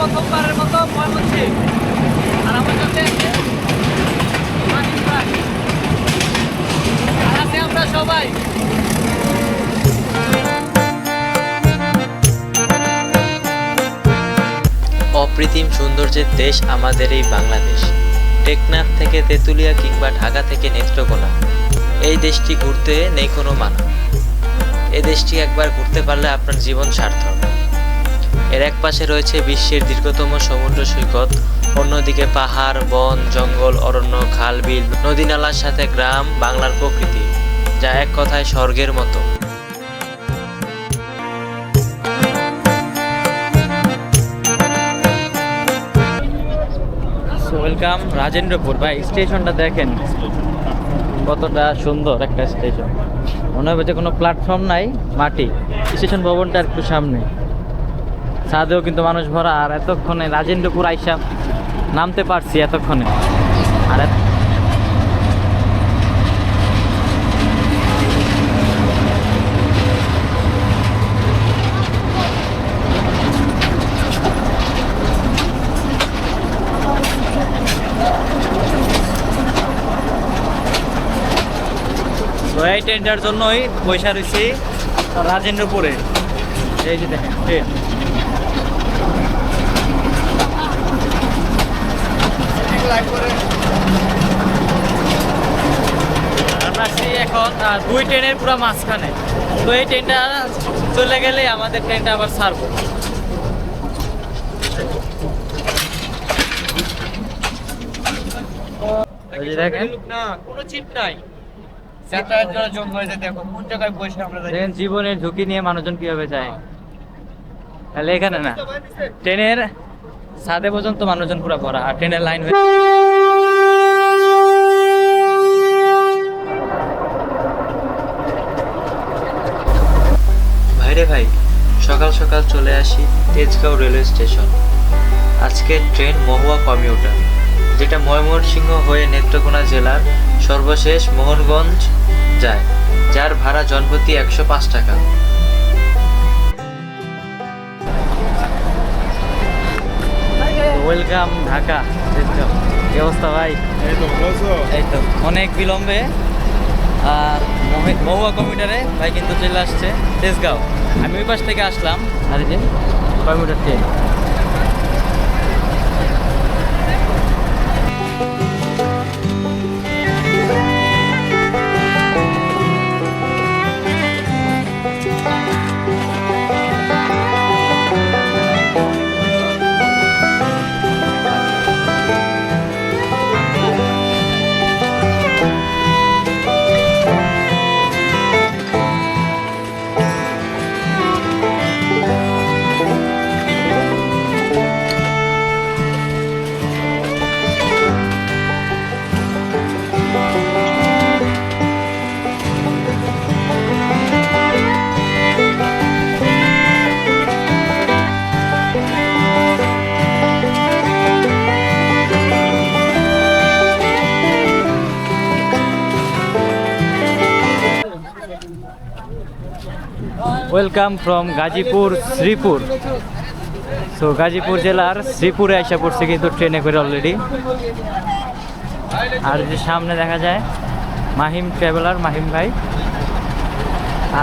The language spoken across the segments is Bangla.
প্রথমবারের মতো আর আমার আছি আমরা সবাই। অপ্রতিম সৌন্দর্যের দেশ আমাদের এই বাংলাদেশ। টেকনাথ থেকে তেঁতুলিয়া কিংবা ঢাকা থেকে নেত্রকোনা। এই দেশটি ঘুরতে নেই কোনো মানা। এ দেশটি একবার ঘুরতে পারলে আপনার জীবন সার্থক। এর এক পাশে রয়েছে বিশ্বের দীর্ঘতম সমুদ্র সৈকত, অন্যদিকে পাহাড়, বন, জঙ্গল, অরণ্য, খাল, বিল নদী নালার সাথে গ্রাম, বাংলার প্রকৃতি, যা এক কথায় স্বর্গের মতো। ওয়েলকাম রাজেন্দ্রপুর ভাই, স্টেশনটা দেখেন। কতটা সুন্দর একটা স্টেশন। মনে হবে যে কোনো প্ল্যাটফর্ম নাই, মাটি। স্টেশন ভবনটা একটু সামনে। ছাদেও কিন্তু মানুষ ভরা, আর এতক্ষণে রাজেন্দ্রপুর আইসা নামতে পারছি এতক্ষণে। আর এই ট্রেনটার জন্যই পয়সা রয়েছি রাজেন্দ্রপুরে। এই যে দেখেন আমরা আছি এখন দুই ট্রেনের পুরো মাঝখানে। তো এই ট্রেনটা চলে গেলে আমাদের ট্রেনটা আবার ছাড়বো। জীবনের ঝুঁকি নিয়ে মানুষজন কীভাবে যায়? তাহলে এখানে না ট্রেনের সাদে পর্যন্ত মানুষজন পুরো ভরা, আর ট্রেনের লাইন হয়ে ভাইরে ভাই, সকাল সকাল চলে আসি তেজগাঁও রেলওয়ে স্টেশন। আজকে ট্রেন মহুয়া কমিউটার, যেটা ময়মনসিংহ হয়ে নেত্রকোনা জেলার সর্বশেষ মোহনগঞ্জ যায়, যার ভাড়া জনপ্রতি একশো পাঁচ টাকা। ওয়েলকাম ঢাকা। কি অবস্থা ভাই? এই তো অনেক বিলম্বে। আর মহুয়া কম্পিউটারে ভাই কিন্তু চলে আসছে তেজগাঁও। আমি ওই পাশ থেকে আসলাম আর কম্পিউটার যে computer train? Welcome from Gazipur Sreepur so Gazipur জেলার শ্রীপুরে এসে পড়ছে কিন্তু ট্রেনে করে অলরেডি আর যে সামনে দেখা যায়, মাহিম ট্রাভেলার মাহিম ভাই।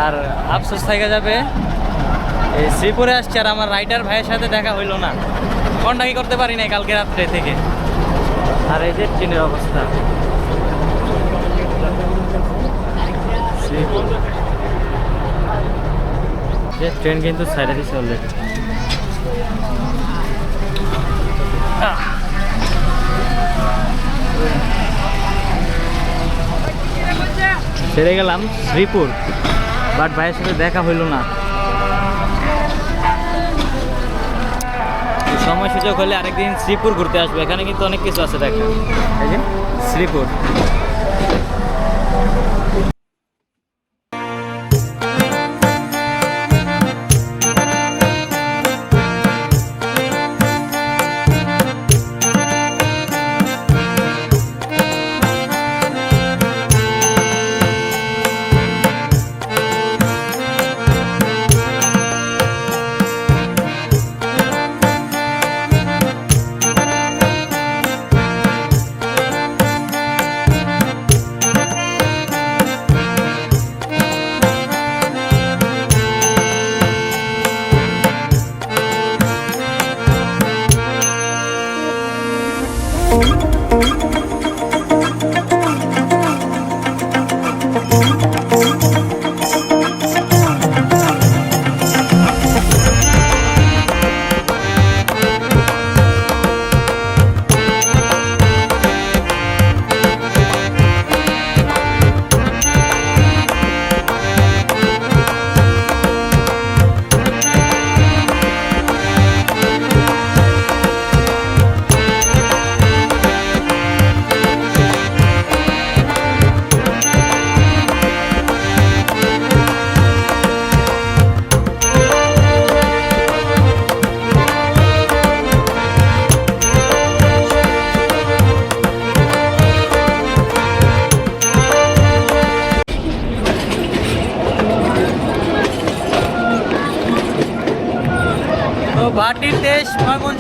আর আফসোস থেকে যাবে এই শ্রীপুরে আসছে আর আমার রাইডার ভাইয়ের সাথে দেখা হইল না। কন্টাক্টই করতে পারি নাই কালকে রাত্রে থেকে। আর এই যে ট্রেনের অবস্থা। শ্রীপুর যে ট্রেন কিন্তু সাইডে দিচ্ছে অলরেডি ছেড়ে গেলাম শ্রীপুর বাট ভাইয়ের সাথে দেখা হইল না। সময় সুযোগ হলে আরেকদিন শ্রীপুর ঘুরতে আসব, এখানে কিন্তু অনেক কিছু আছে দেখা শ্রীপুর।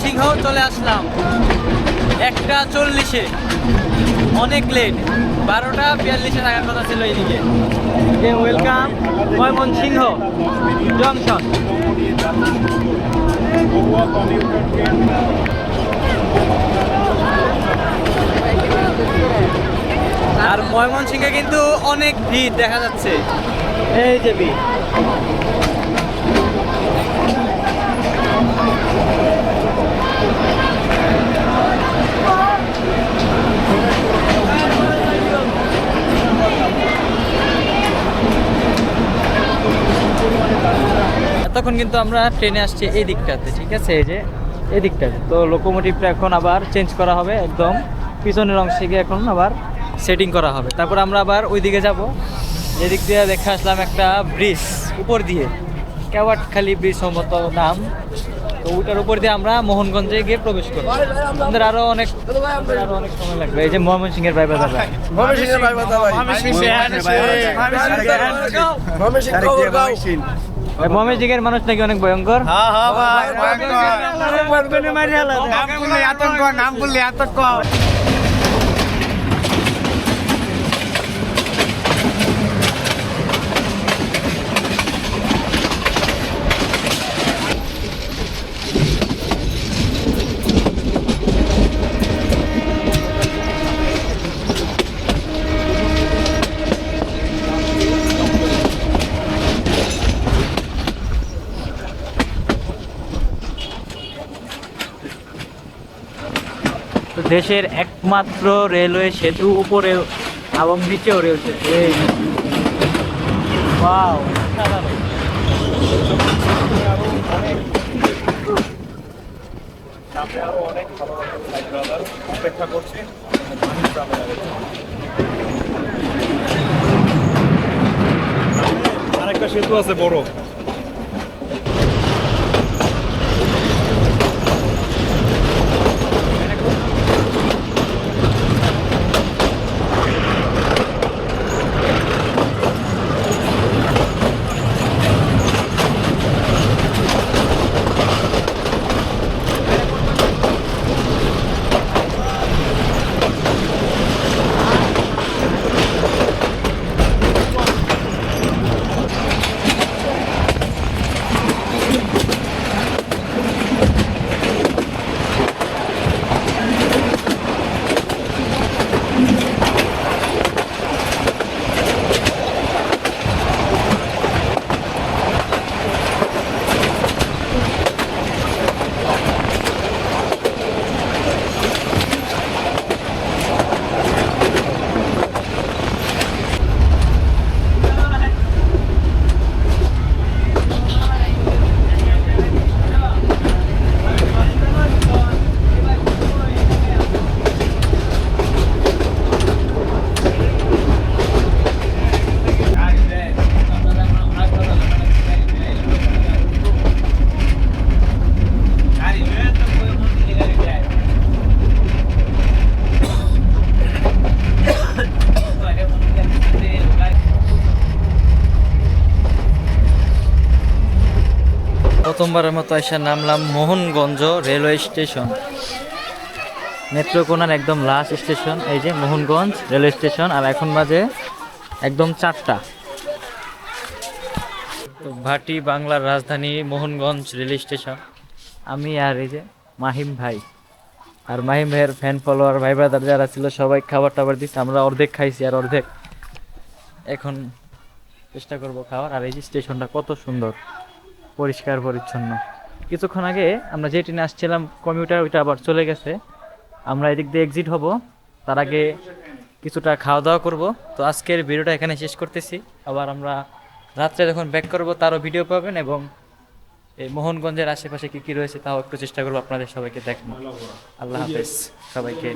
ময়মনসিংহ চলে আসলাম। একটা চল্লিশে। অনেক লেট বারোটা বিয়াল্লিশে থাকার কথা ছিল এইদিকে। যে ওয়েলকাম ময়মনসিংহ। জংশন। আর ময়মনসিংহে কিন্তু অনেক ভিড় দেখা যাচ্ছে। এই যে ভিড়। এতক্ষণ কিন্তু আমরা ট্রেনে আসছি এই দিকটাতে ঠিক আছে? এই যে এই দিকটাতে। তো লোকোমোটিভটা এখন আবার চেঞ্জ করা হবে একদম। পিছনের অংশে গিয়ে এখন আবার সেটিং করা হবে। তারপর আমরা আবার ওই দিকে যাব। যেদিক দিয়ে দেখে আসলাম একটা ব্রিজ উপর দিয়ে। কেওয়াটখালি ব্রিজ সম্ভবত নাম। তো ওইটার উপর দিয়ে আমরা মোহনগঞ্জে গিয়ে প্রবেশ করব। আমাদের আরও অনেক আমাদের আরও অনেক সময় লাগবে। এই যে ময়মনসিংহের ভাই বাজার ময়মনসিংহের ভাই বাধা ভাই। ময়মনসিংহের মানুষ নাকি অনেক ভয়ঙ্কর নাম বললে আতঙ্ক তো দেশের একমাত্র রেলওয়ে সেতু উপরে এবং নিচেও রয়েছে আরেকটা সেতু আছে বড়। প্রথমবারের মতো এসে নামলাম মোহনগঞ্জ রেলওয়ে স্টেশন। নেত্রকোনার একদম লাস্ট স্টেশন, এই যে মোহনগঞ্জ রেলওয়ে স্টেশন, আর এখন বাজে একদম চারটা। ভাটি বাংলার রাজধানী মোহনগঞ্জ রেল স্টেশন। আমি আর এই যে মাহিম ভাই, আর মাহিম ভাইয়ের ফ্যান ফলোয়ার ভাই ব্রাদার যারা ছিল, সবাই খাবার টাবার দিচ্ছে আমরা অর্ধেক খাইছি আর অর্ধেক। এখন চেষ্টা করব খাওয়ার, আর এই যে স্টেশনটা কত সুন্দর। পরিষ্কার, পরিচ্ছন্ন। কিছুক্ষণ আগে আমরা যে ট্রেনে আসছিলাম কমিউটার ওইটা আবার চলে গেছে। আমরা এদিক দিয়ে এক্সিট হব। তার আগে কিছুটা খাওয়া দাওয়া করব। তো আজকের ভিডিওটা এখানে শেষ করতেছি। আবার আমরা রাত্রে যখন ব্যাক করব, তারও ভিডিও পাবেন এবং এই মোহনগঞ্জের আশেপাশে কী কী রয়েছে, তাও একটু চেষ্টা করব আপনাদের সবাইকে দেখানো আল্লাহ হাফেজ সবাইকে।